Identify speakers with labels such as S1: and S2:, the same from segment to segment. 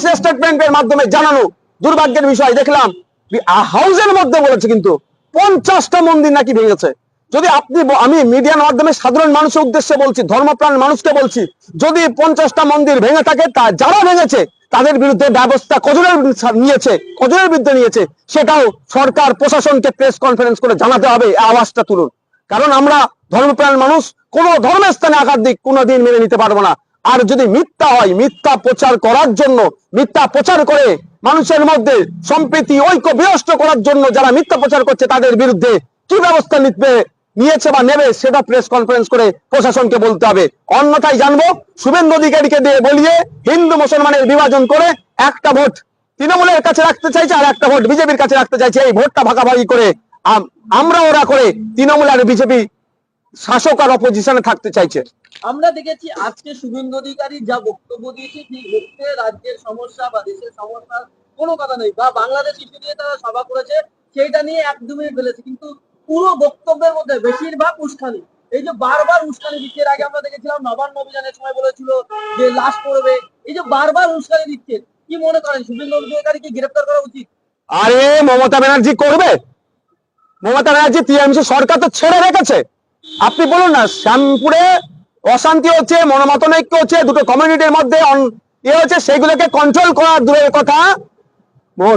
S1: প্রকাশ্যে স্টেটমেন্টের মাধ্যমে জানানো দুর্ভাগ্যের বিষয়। দেখলাম হাউসের মধ্যে বলেছে কিন্তু পঞ্চাশটা মন্দির নাকি ভেঙেছে। যদি আপনি আমি মিডিয়ার মাধ্যমে সাধারণ মানুষের উদ্দেশ্যে বলছি, ধর্মপ্রাণ মানুষকে বলছি, যদি পঞ্চাশটা মন্দির ভেঙে থাকে, তা যারা ভেঙেছে, তাদের বিরুদ্ধে ব্যবস্থা কজনের নিয়েছে, কজনের বিরুদ্ধে নিয়েছে, সেটাও সরকার, প্রশাসনকে প্রেস কনফারেন্স করে জানাতে হবে আওয়াজটা তুলুন। কারণ আমরা ধর্মপ্রাণ মানুষ, কোন ধর্মের স্থানে আঘাত দিক কোনোদিন মেনে নিতে পারব না। আর যদি মিথ্যা হয়, মিথ্যা প্রচার করার জন্য, মিথ্যা প্রচার করে মানুষের মধ্যে সম্প্রীতি, ঐক্য বিনষ্ট করার জন্য যারা মিথ্যা প্রচার করছে তাদের বিরুদ্ধে কি ব্যবস্থা নিতে, নিয়েছে বা নেবে সেটা প্রেস কনফারেন্স করে প্রশাসনকে বলতে হবে। অন্যথায় জানব, শুভেন্দু অধিকারীকে দিয়ে বলিয়ে হিন্দু মুসলমানের বিভাজন করে একটা ভোট তৃণমূলের কাছে রাখতে চাইছে আর একটা ভোট বিজেপির কাছে রাখতে চাইছে। এই ভোটটা ভাগাভাগি করে আম- আমরা ওরা করে তৃণমূল আর বিজেপি শাসক আর অপোজিশনে থাকতে চাইছে।
S2: আমরা দেখেছি আজকে শুভেন্দু অধিকারী যা বক্তব্য দিয়েছে সেই বক্তব্যে রাজ্যের সমস্যা বা দেশের সমস্যা কোনো কথা নেই, বা বাংলাদেশ ইস্যু নিয়ে তারা সভা করেছে, সেইটা নিয়ে একদমই ফেলেছে, কিন্তু পুরো বক্তব্যের মধ্যে বেশিরভাগ উস্কানি, এই যে বারবার উস্কানি দিচ্ছে আগে আমরা দেখেছিলাম নবান্ন অভিযানের সময় বলেছিল যে লাশ পড়বে, এই যে বারবার উস্কানি দিচ্ছে, কি মনে করেন, শুভেন্দু অধিকারীকে গ্রেফতার করা উচিত?
S1: আরে, মমতা ব্যানার্জি করবে? মমতা ব্যানার্জি টিএমসি সরকার তো ছেড়ে রেখেছে। আপনি বলুন না, শ্যামপুরে অশান্তি হচ্ছে মনোমাতনৈক্য হচ্ছে, দুটো কমিউনিটির মধ্যে ইয়ে হচ্ছে সেগুলোকে কন্ট্রোল করা দূরের কথা।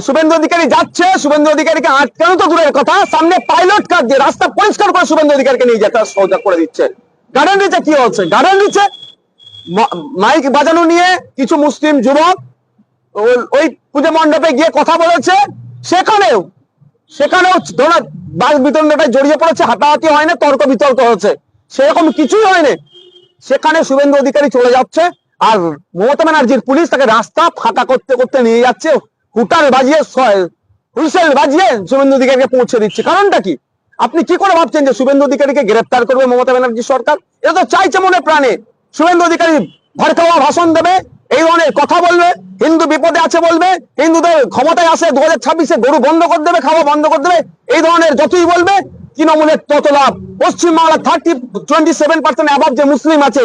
S1: শুভেন্দু অধিকারী যাচ্ছে, শুভেন্দু অধিকারীকে আটকানো তো দূরের কথা। সামনে পাইলট কার দিয়ে রাস্তা পরিষ্কার করে শুভেন্দু অধিকারীকে নিয়ে যেতে সহযোগ করে দিচ্ছে। গার্ডেন দিচ্ছে, কি হচ্ছে? গার্ডেন মা- মাইক বাজানো নিয়ে কিছু মুসলিম যুবক ওই পুজো মণ্ডপে গিয়ে কথা বলেছে। সেখানেও সেখানেও ধরো বাস বিতরণটায় জড়িয়ে পড়েছে, হাতাহাতি হয় না, তর্ক বিতর্ক হচ্ছে। সেরকম কিছুই হয়নি সেখানে শুভেন্দু অধিকারী চলে যাচ্ছে আর মমতা ব্যানার্জির পুলিশ তাকে রাস্তা ফাঁকা করতে করতে নিয়ে যাচ্ছে। হুটার বাজিয়ে হুইসেল বাজিয়ে শুভেন্দু অধিকারীকে পৌঁছে দিচ্ছে। কারণটা কি? আপনি কি করে ভাবছেন যে শুভেন্দু অধিকারীকে গ্রেপ্তার করবে মমতা ব্যানার্জি সরকার? এটা তো চাইছে মনে প্রাণে। শুভেন্দু অধিকারী ভরখাওয়া ভাষণ দেবে, এই ধরনের কথা বলবে, হিন্দু বিপদে আছে বলবে, হিন্দুদের ক্ষমতায় আসে দু হাজার ছাব্বিশে গরু বন্ধ করে দেবে, খাওয়া বন্ধ করে দেবে, এই ধরনের যতই বলবে তৃণমূলের তত লাভ? Paschimbangla thirty twenty seven percent অ্যাভাব যে মুসলিম আছে,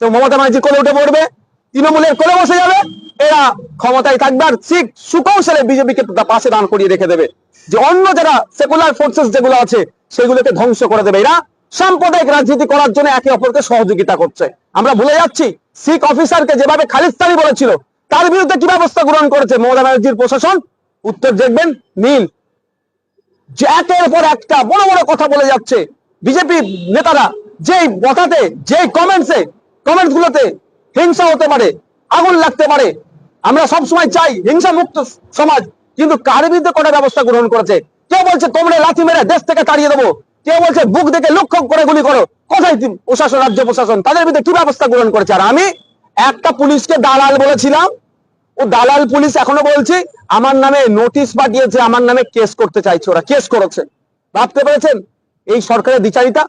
S1: তো মমতা ব্যানার্জি কোলে উঠে পড়বে। তৃণমূলের কোলে বসে যাবে। এরা ক্ষমতায় থাকবে আর শিখ সুকৌশলে বিজেপিকে পাশে দান করিয়ে রেখে দেবে। যে অন্য যারা সেকুলার ফোর্সেস যেগুলো আছে, সেগুলোকে ধ্বংস করে দেবে। এরা সাম্প্রদায়িক রাজনীতি করার জন্য একে অপরকে সহযোগিতা করছে। আমরা ভুলে যাচ্ছি, শিখ অফিসারকে যেভাবে খালিস্তানি বলেছিল, তার বিরুদ্ধে কি ব্যবস্থা গ্রহণ করেছে মমতা ব্যানার্জির প্রশাসন? উত্তর দেখবেন নীল। যে একের পর একটা বড় বড় কথা বলে যাচ্ছে বিজেপি নেতারা, যেই কথাতে যেই কমেন্টসে কমেন্টস গুলোতে হিংসা হতে পারে, আগুন লাগতে পারে, আমরা সব সময় চাই হিংসা মুক্ত সমাজ, কিন্তু কার বিরুদ্ধে কটা ব্যবস্থা গ্রহণ করেছে? কেউ বলছে, তোমরা লাথি মেরে দেশ থেকে তাড়িয়ে দেবো। কেউ বলছে, বুক দেখে লক্ষ্য করে গুলি করো। কোথায় প্রশাসন, রাজ্য প্রশাসন? তাদের বিরুদ্ধে কি ব্যবস্থা গ্রহণ করেছে? আর আমি একটা পুলিশকে দালাল বলেছিলাম ও দালাল পুলিশ এখনও বলছি, আমার নামে নোটিশ পাঠিয়েছে, আমার নামে কেস করতে চাইছে ওরা কেস করেছে। ভাবতে পেরেছেন? এই সরকারের বিচারিতা,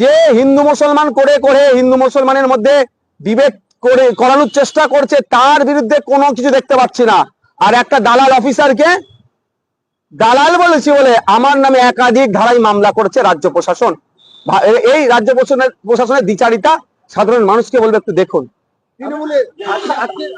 S1: যে হিন্দু মুসলমান করে করে হিন্দু মুসলমানের মধ্যে বিবেক করে, করানোর চেষ্টা করছে, তার বিরুদ্ধে কোনো কিছু দেখতে পাচ্ছি না। আর একটা দালাল অফিসারকে, দালাল বলেছি বলে আমার নামে একাধিক ধারায় মামলা করেছে রাজ্য প্রশাসন। এই রাজ্য প্রশাসনের প্রশাসনের দ্বিচারিতা সাধারণ মানুষকে বলবে একটু দেখুন।
S2: তৃণমূলের